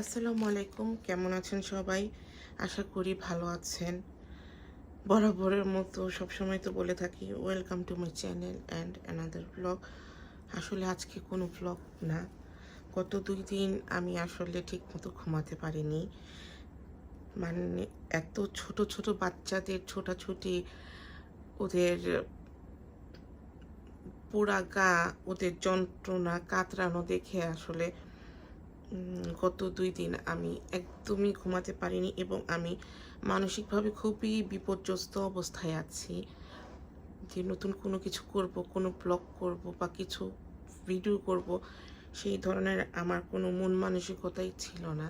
আসসালামু আলাইকুম, কেমন আছেন সবাই? আশা করি ভালো আছেন। বরাবরের মতো সবসময় তো বলে থাকি welcome to my channel and another blog আসলে আজকে কোনো ব্লগ না। গত দুই দিন আমি আসলে ঠিক মতো ঘুমাতে পারিনি। মানে এত ছোট ছোট বাচ্চাদের ছোটাছুটি, ওদের পোড়া গা ওদের যন্ত্রণা কাতরানো দেখে আসলে গত দুই দিন আমি একদমই ঘুমাতে পারিনি এবং আমি মানসিকভাবে খুবই বিপর্যস্ত অবস্থায় আছি যে নতুন কোনো কিছু করব, কোনো ব্লগ করব বা কিছু ভিডিও করব, সেই ধরনের আমার কোনো মন মানসিকতাই ছিল না।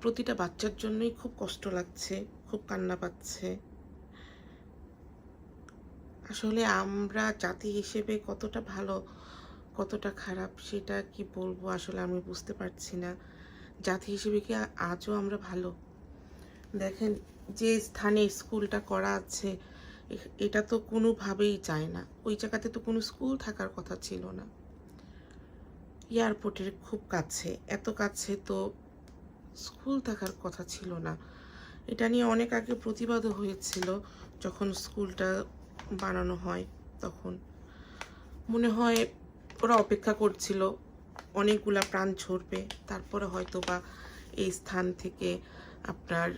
প্রতিটা বাচ্চার জন্যই খুব কষ্ট লাগছে, খুব কান্না পাচ্ছে। আসলে আমরা জাতি হিসেবে কতটা ভালো কতটা খারাপ সেটা কি বলব আসলে আমি বুঝতে পারছি না। জাতি হিসেবে কি আজও আমরা ভালো? দেখেন যে স্থানে স্কুলটা করা আছে এটা তো কোনোভাবেই যায় না। ওই জায়গাতে তো কোনো স্কুল থাকার কথা ছিল না। এয়ারপোর্টের খুব কাছে, এত কাছে তো স্কুল থাকার কথা ছিল না। এটা নিয়ে অনেক আগে প্রতিবাদও হয়েছিল যখন স্কুলটা বানানো হয় তখন। মনে হয় ওরা অপেক্ষা করছিল, অনেকগুলা প্রাণ ঝরবে, তারপরে হয়তো বা এই স্থান থেকে আপনার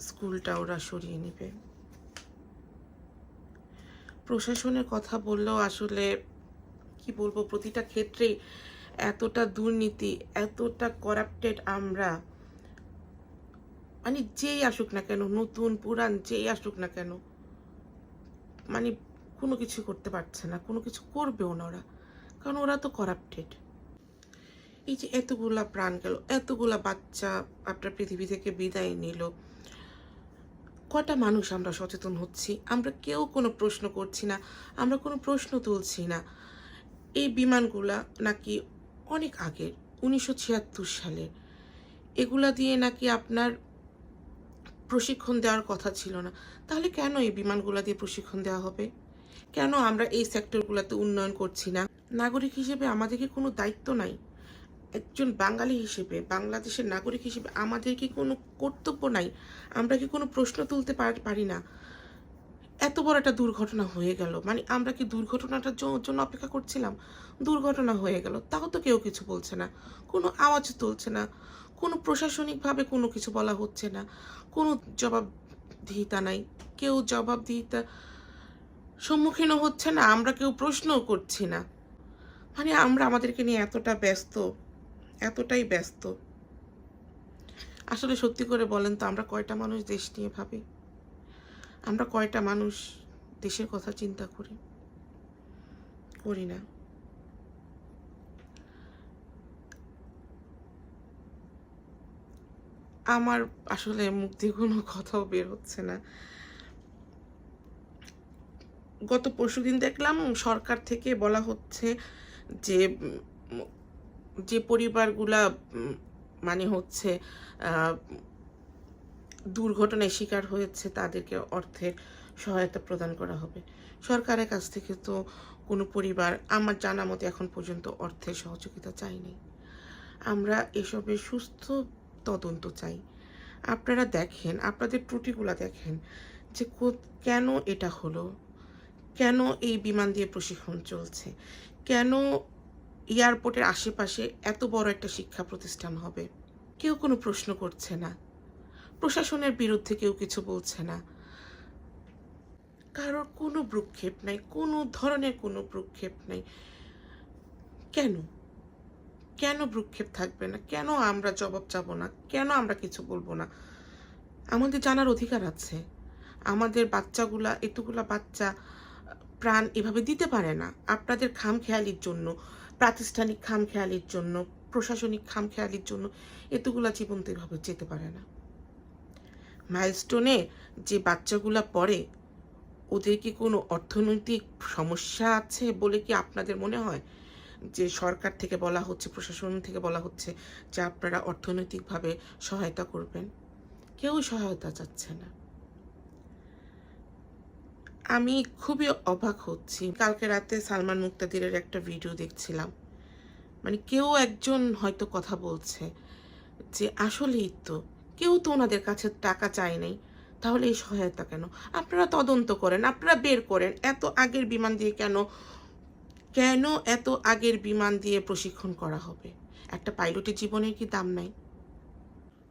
স্কুলটা ওরা সরিয়ে নেবে। প্রশাসনের কথা বললেও আসলে, কি বলব, প্রতিটা ক্ষেত্রেই এতটা দুর্নীতি, এতটা করাপ্টেড আমরা মানে যেই আসুক না কেন, নতুন, পুরান, যেই আসুক না কেন মানে কোনো কিছু করতে পারছে না, কোনো কিছু করবেও না ওরা। কারণ ওরা তো করাপ্টেড এই যে এতগুলা প্রাণ গেল, এতগুলা বাচ্চা আপনার পৃথিবী থেকে বিদায় নিল। কটা মানুষ আমরা সচেতন হচ্ছি? আমরা কেউ কোনো প্রশ্ন করছি না, আমরা কোনো প্রশ্ন তুলছি না। এই বিমানগুলা নাকি অনেক আগের, উনিশশো ছিয়াত্তর সালের এগুলা দিয়ে নাকি আপনার প্রশিক্ষণ দেওয়ার কথা ছিল না। তাহলে কেন এই বিমানগুলা দিয়ে প্রশিক্ষণ দেওয়া হবে? কেন আমরা এই সেক্টরগুলোতে উন্নয়ন করছি না? নাগরিক হিসেবে আমাদেরকে কোনো দায়িত্ব নাই। একজন বাঙালি হিসেবে, বাংলাদেশের নাগরিক হিসেবে আমাদের কি কোনো কর্তব্য নাই। আমরা কি কোনো প্রশ্ন তুলতে পার- না? এত বড় একটা দুর্ঘটনা হয়ে গেল। মানে আমরা কি দুর্ঘটনাটার জন্য অপেক্ষা করছিলাম? দুর্ঘটনা হয়ে গেল। তাও তো কেউ কিছু বলছে না। কোনো আওয়াজ তুলছে না। কোনো প্রশাসনিকভাবে কোনো কিছু বলা হচ্ছে না। কোনো জবাবদিহিতা নাই। কেউ জবাবদিহিতা সম্মুখীনও হচ্ছে না। আমরা কেউ প্রশ্নও করছি না। মানে আমরা আমাদেরকে নিয়ে এতটা ব্যস্ত, এতটাই ব্যস্ত। আসলে সত্যি করে বলেন তো, আমরা কয়টা মানুষ দেশ নিয়ে ভাবি? আমরা কয়টা মানুষ দেশের কথা চিন্তা করি? করি না। আমার আসলে মুখ দিয়ে কোনো কথাও বের হচ্ছে না। গত পরশুদিন দেখলাম সরকার থেকে বলা হচ্ছে যে যে পরিবারগুলা মানে হচ্ছে দুর্ঘটনায় শিকার হয়েছে, তাদেরকে অর্থের সহায়তা প্রদান করা হবে। সরকারের কাছ থেকে তো কোনো পরিবার, আমার জানা মতে এখন পর্যন্ত অর্থের সহযোগিতা চাইনি। আমরা এসবের সুস্থ তদন্ত চাই। আপনারা দেখেন, আপনাদের ত্রুটিগুলা দেখেন, যে কেন এটা হলো? কেন এই বিমান দিয়ে প্রশিক্ষণ চলছে? কেন এয়ারপোর্টের আশেপাশে এত বড় একটা শিক্ষা প্রতিষ্ঠান হবে? কেউ কোনো প্রশ্ন করছে না। প্রশাসনের বিরুদ্ধে কেউ কিছু বলছে না। কারোর কোনো ভ্রুক্ষেপ নাই, কোনো ধরনের কোনো ভ্রুক্ষেপ নাই। কেন? কেন ভ্রুক্ষেপ থাকবে না? কেন আমরা জবাব যাব না? কেন আমরা কিছু বলব না? আমাদের জানার অধিকার আছে। আমাদের বাচ্চাগুলা, এতগুলা বাচ্চা প্রাণ এভাবে দিতে পারে না। আপনাদের খামখেয়ালির জন্য, প্রাতিষ্ঠানিক খামখেয়ালির জন্য, প্রশাসনিক খামখেয়ালির জন্য এতগুলা জীবন তো এভাবে যেতে পারে না। মাইলস্টোনে যে বাচ্চাগুলা পড়ে, ওদের কি কোনো অর্থনৈতিক সমস্যা আছে বলে কি আপনাদের মনে হয়? যে সরকার থেকে বলা হচ্ছে, প্রশাসন থেকে বলা হচ্ছে যে আপনারা অর্থনৈতিকভাবে সহায়তা করবেন। কেউ সহায়তা চাচ্ছে না। আমি খুবই অবাক হচ্ছি। কালকে রাতে সালমান মুক্তাদিরের একটা ভিডিও দেখছিলাম। মানে কেউ একজন হয়তো কথা বলছে যে, আসলেই তো, কেউ তো ওনাদের কাছে টাকা চায় নাই, তাহলে এই সহায়তা কেন? আপনারা তদন্ত করেন, আপনারা বের করেন, এত আগের বিমান দিয়ে কেন কেন এত আগের বিমান দিয়ে প্রশিক্ষণ করা হবে? একটা পাইলটের জীবনের কি দাম নাই?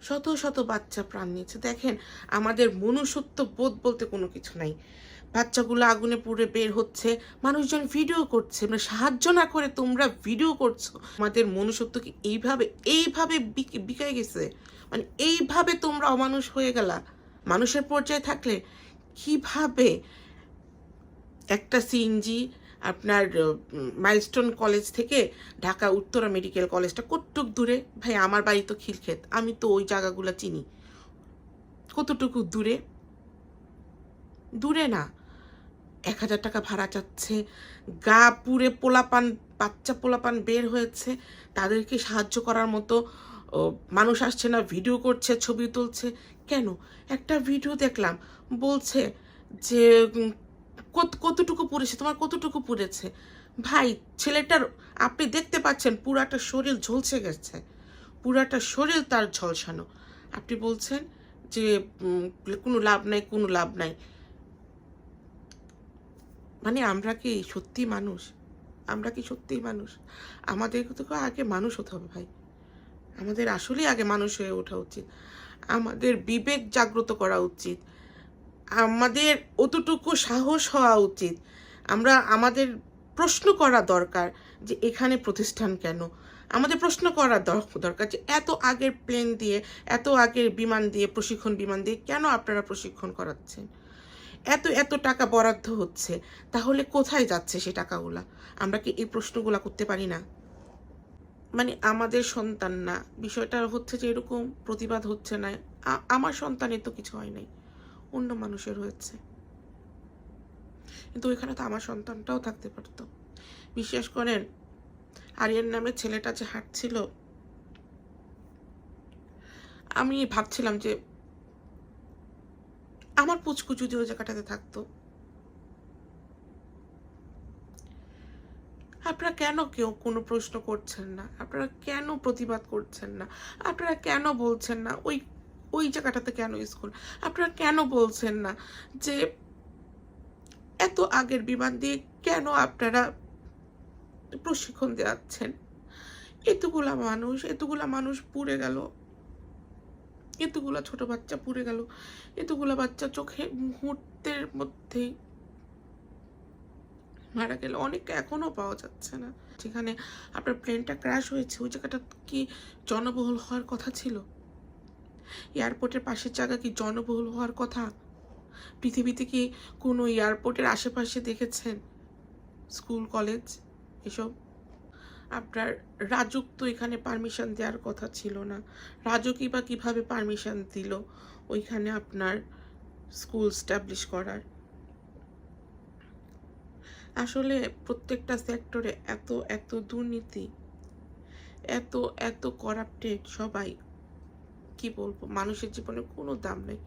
শত শত বাচ্চা প্রাণ নিয়েছে। দেখেন, আমাদের মনুষ্যত্ব বোধ বলতে কোনো কিছু নাই। বাচ্চাগুলো আগুনে পুড়ে বের হচ্ছে, মানুষজন ভিডিও করছে মানে সাহায্য না করে তোমরা ভিডিও করছ। আমাদের মনুষ্যত্ব কি এইভাবে এইভাবে বিক- বিকায় গেছে। মানে এইভাবে তোমরা অমানুষ হয়ে গেলা। মানুষের পর্যায়ে থাকলে কীভাবে একটা সিএনজি আপনার মাইলস্টোন কলেজ থেকে ঢাকা উত্তরা মেডিকেল কলেজটা কতটুক দূরে? ভাই, আমার বাড়ি তো খিলক্ষেত। আমি তো ওই জায়গাগুলো চিনি। কতটুকু দূরে? দূরে না। এক হাজার টাকা ভাড়া চাচ্ছে গা পুড়ে পোলাপান, বাচ্চা পোলাপান বের হয়েছে। তাদেরকে সাহায্য করার মতো মানুষ আসছে না, ভিডিও করছে, ছবি তুলছে। কেন? একটা ভিডিও দেখলাম, বলছে যে কত, কতটুকু পুড়েছে, তোমার কতটুকু পুড়েছে? ভাই, ছেলেটার, আপনি দেখতে পাচ্ছেন, পুরাটা শরীর ঝলসে গেছে। পুরাটা শরীর তার ঝলসানো। আপনি বলছেন যে কোনো লাভ নাই, কোনো লাভ নাই। মানে আমরা কি সত্যি মানুষ? আমরা কি সত্যিই মানুষ? আমাদের তো আগে মানুষ হতে হবে ভাই। আমাদের আসলেই আগে মানুষ হয়ে ওঠা উচিত। আমাদের বিবেক জাগ্রত করা উচিত। আমাদের অতটুকু সাহস হওয়া উচিত। আমরা, আমাদের প্রশ্ন করা দরকার যে এখানে প্রতিষ্ঠান কেন? আমাদের প্রশ্ন করা দর- দরকার যে এত আগের প্লেন দিয়ে, এত আগের বিমান দিয়ে, প্রশিক্ষণ বিমান দিয়ে কেন আপনারা প্রশিক্ষণ করাচ্ছেন? এত এত টাকা বরাদ্দ হচ্ছে, তাহলে কোথায় যাচ্ছে সেই টাকাগুলা? আমরা কি এই প্রশ্নগুলা করতে পারি না? মানে আমাদের সন্তান না, বিষয়টা হচ্ছে যে এরকম প্রতিবাদ হচ্ছে না। আমার সন্তানের তো কিছু হয় নাই, অন্য মানুষের হয়েছে। কিন্তু ওইখানে তো আমার সন্তানটাও থাকতে পারতো। বিশ্বাস করেন, আরিয়ান নামের ছেলেটা যে হাঁটছিল, আমি ভাবছিলাম যে আমার পুচকু যদি ওই জায়গাটাতে থাকতো। আপনারা কেন কেউ কোনো প্রশ্ন করছেন না? আপনারা কেন প্রতিবাদ করছেন না? আপনারা কেন বলছেন না? ওই ওই জায়গাটাতে কেন স্কুল আপনারা কেন বলছেন না যে এত আগের বিমান দিয়ে কেন আপনারা প্রশিক্ষণ দেওয়াচ্ছেন? এতগুলা মানুষ এতগুলা মানুষ পুড়ে গেল। এতগুলা ছোট বাচ্চা পুড়ে গেল। এতগুলা বাচ্চা চোখে মুহূর্তের মধ্যেই মারা গেল। অনেক এখনও পাওয়া যাচ্ছে না। যেখানে আপনার প্লেনটা ক্র্যাশ হয়েছে, ওই জায়গাটা কি জনবহুল হওয়ার কথা ছিল? এয়ারপোর্টের পাশের জায়গা কি জনবহুল হওয়ার কথা? পৃথিবীতে কি কোনো এয়ারপোর্টের আশেপাশে দেখেছেন? স্কুল, কলেজ, এসব? আপনার রাজুক তো এখানে পারমিশন দেওয়ার কথা ছিল না। রাজুকই বা কীভাবে পারমিশন দিল, ওইখানে আপনার স্কুল স্টাবলিশ করার। আসলে প্রত্যেকটা সেক্টরে এত এত দুর্নীতি, এত এত করাপ্টেড সবাই, কি বলব, মানুষের জীবনে কোনো দাম নেই।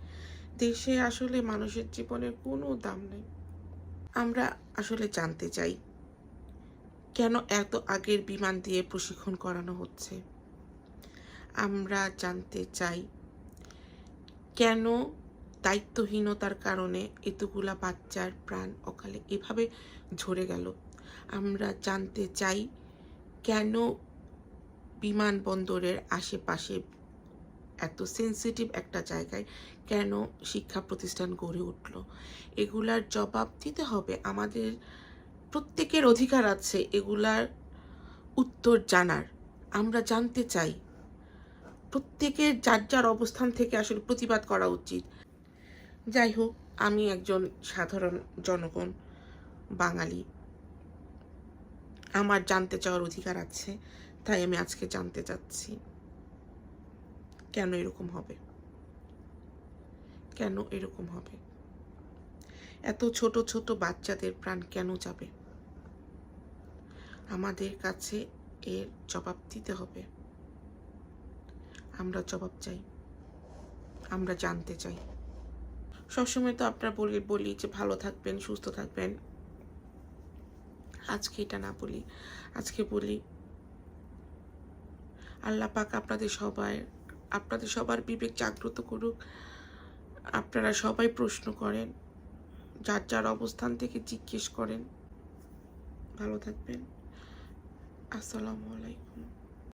দেশে আসলে মানুষের জীবনের কোনো দাম নেই। আমরা আসলে জানতে চাই কেন এত আগের বিমান দিয়ে প্রশিক্ষণ করানো হচ্ছে? আমরা জানতে চাই, কেন দায়িত্বহীনতার কারণে এতগুলা বাচ্চার প্রাণ অকালে এভাবে ঝরে গেল? আমরা জানতে চাই, কেন বিমানবন্দরের আশেপাশে এত সেন্সিটিভ একটা জায়গায় কেন শিক্ষা প্রতিষ্ঠান গড়ে উঠল? এগুলার জবাব দিতে হবে আমাদের প্রত্যেকের অধিকার আছে এগুলার উত্তর জানার। আমরা জানতে চাই, প্রত্যেকের যার যার অবস্থান থেকে আসলে প্রতিবাদ করা উচিত। যাই হোক, আমি একজন সাধারণ জনগণ, বাঙালি। আমার জানতে চাওয়ার অধিকার আছে, তাই আমি আজকে জানতে চাচ্ছি। কেন এরকম হবে? কেন এরকম হবে? এত ছোট ছোট বাচ্চাদের প্রাণ কেন যাবে? আমাদের কাছে এর জবাব দিতে হবে। আমরা জবাব চাই। আমরা জানতে চাই। সবসময় তো আপনারা বলি বলি যে ভালো থাকবেন, সুস্থ থাকবেন। আজকে এটা না বলি, আজকে বলি, আল্লাহ পাক আপনাদের সবাই, আপনাদের সবার বিবেক জাগ্রত করুক। আপনারা সবাই প্রশ্ন করেন, যার যার অবস্থান থেকে জিজ্ঞেস করেন। ভালো থাকবেন। আসসালামু আলাইকুম।